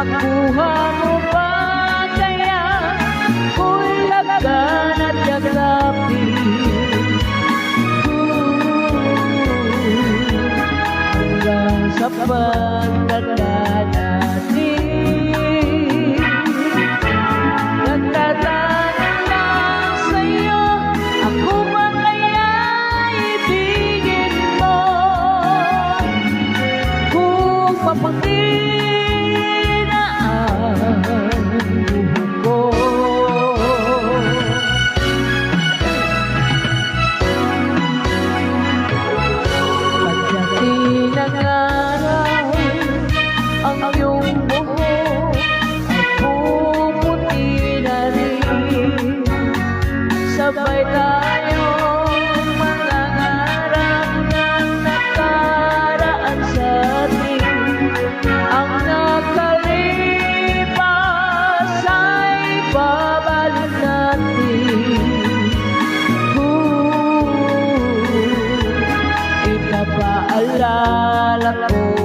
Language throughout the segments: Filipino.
Nakuha mo pa kaya Kung laban at yakapin Hanggang sa pagdadalasan sabay tayong mangangarap na nakaraan sa atin. Ang nakalipas ay babalik natin. Ooh, Ipapaalala ko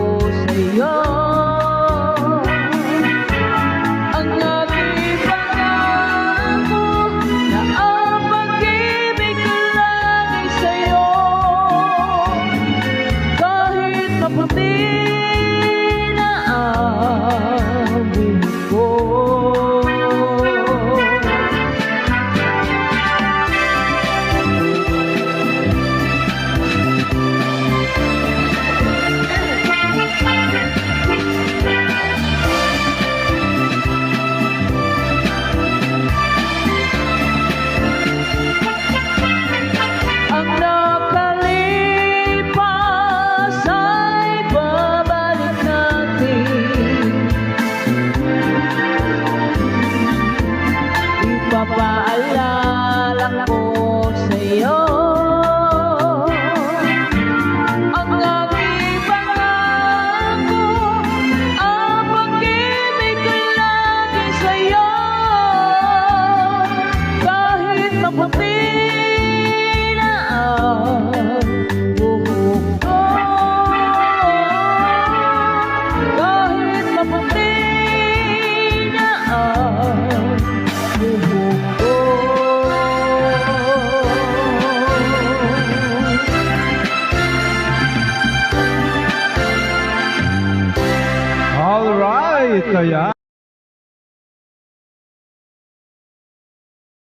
Lời